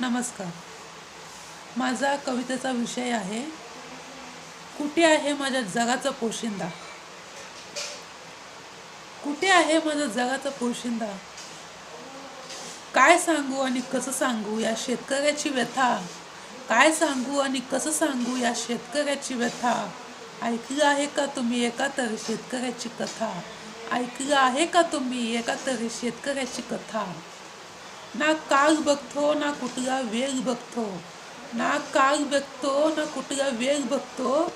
नमस्कार. माझा कवितेचा विषय आहे कुठे आहे माझ्या जगाचा पोशिंदा? कुठे आहे माझ्या जगाचा पोशिंदा? काय सांगू आणि कसं सांगू या शेतकऱ्याची व्यथा? काय सांगू आणि कसं सांगू या शेतकऱ्याची व्यथा? ऐकलं आहे का तुम्ही एका तरी शेतकऱ्याची कथा? ऐकलं आहे का तुम्ही एका तरी शेतकऱ्याची कथा? ना काग बघतो ना कुठला वेग बघतो. ना काग बघतो ना कुठला वेग बघतो.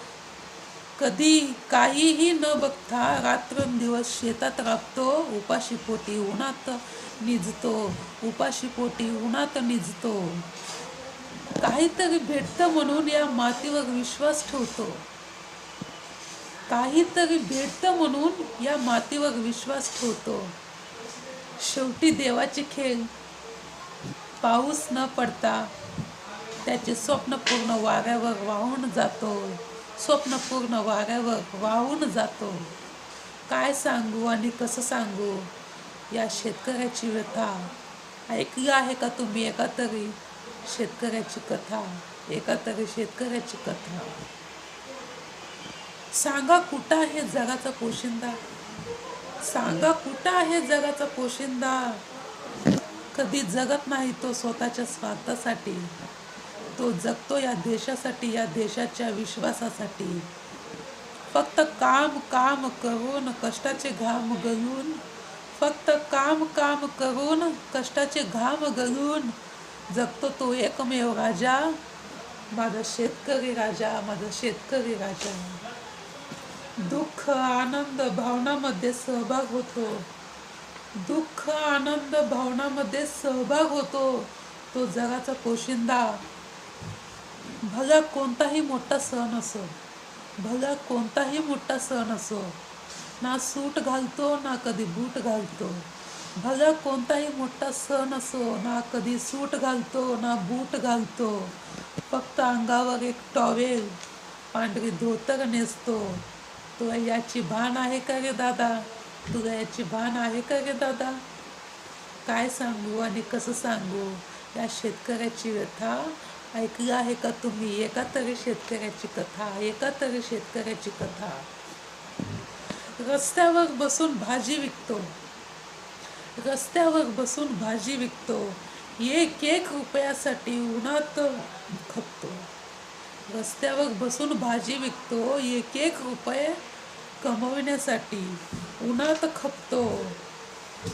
कधी काहीही न बघता रात्रंदिवस शेतात राबतो उपाशी पोटी उन्हात निजतो उपाशी पोटी उन्हात निजतो. काहीतरी भेटतं म्हणून या मातीवर विश्वास ठेवतो. काहीतरी भेटतं म्हणून या मातीवर विश्वास ठेवतो. शेवटी देवाचे खेळ पाऊस न पडता त्याचे स्वप्न पूर्ण वाऱ्यावर वाहून जातो. स्वप्न पूर्ण वाऱ्यावर वाहून जातो. काय सांगू आणि कसं सांगू? या शेतकऱ्याची व्यथा. ऐकली आहे का तुम्ही एका तरी शेतकऱ्याची कथा? एका तरी शेतकऱ्याची कथा. सांगा कुठं आहे जगाचा पोशिंदा? सांगा कुठं आहे जगाचा पोशिंदा? कधी जगत नाही तो स्वतःच्या स्वार्थासाठी. तो जगतो या देशासाठी या देशाच्या विश्वासासाठी. फक्त काम काम करून कष्टाचे घाम गळून फक्त काम काम करून कष्टाचे घाम गळून जगतो तो एकमेव राजा. माझा शेतकरी राजा माझा शेतकरी राजा. दुःख आनंद भावनामध्ये सहभाग होतो. दुःख आनंद भावनामध्ये सहभाग होतो. तो जगाचा पोशिंदा. भला कोणताही मोठा सण असो भला कोणताही मोठा सण असो ना सूट घालतो ना कधी बूट घालतो. भला कोणताही मोठा सण असो ना कधी सूट घालतो ना बूट घालतो. फक्त अंगावर एक टॉवेल पांढरी धोतर नेसतो. तुला याची भान आहे का रे दादा? तुला याची भान आहे का रे दादा? काय सांगू आणि कसं सांगू? या शेतकऱ्याची व्यथा ऐकलं आहे का तुम्ही? एका तरी शेतकऱ्याची कथा एका तरी शेतकऱ्याची कथा. रस्त्यावर बसून भाजी विकतो. रस्त्यावर बसून भाजी विकतो. एक एक रुपयासाठी उन्हात खपतो. रस्त्यावर बसून भाजी विकतो एक एक रुपये कमविण्यासाठी. उन्हात खपतो.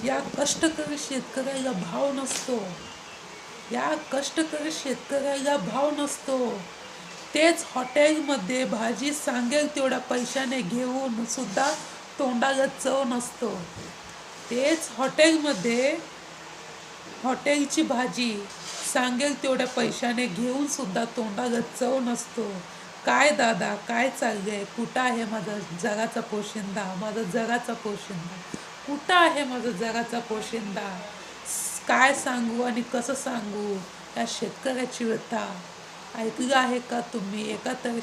या कष्टकरी शेतकऱ्याला भाव नसतो. या कष्टकरी शेतकऱ्याला भाव नसतो. तेच हॉटेलमध्ये भाजी सांगेल तेवढ्या पैशाने घेऊन सुद्धा तोंडाला चव नसतो. तेच हॉटेलमध्ये हॉटेलची भाजी सांगेल तेवढ्या पैशाने घेऊन सुद्धा तोंडाला चव नसतो. काय दादा काय चाललंय? कुठं आहे माझा जगाचा पोशिंदा? माझा जगाचा पोशिंदा. कुठं आहे माझा जगाचा पोशिंदा? काय सांगू आणि कसं सांगू? या शेतकऱ्याची व्यथा. ऐकलं आहे का तुम्ही? एका तरी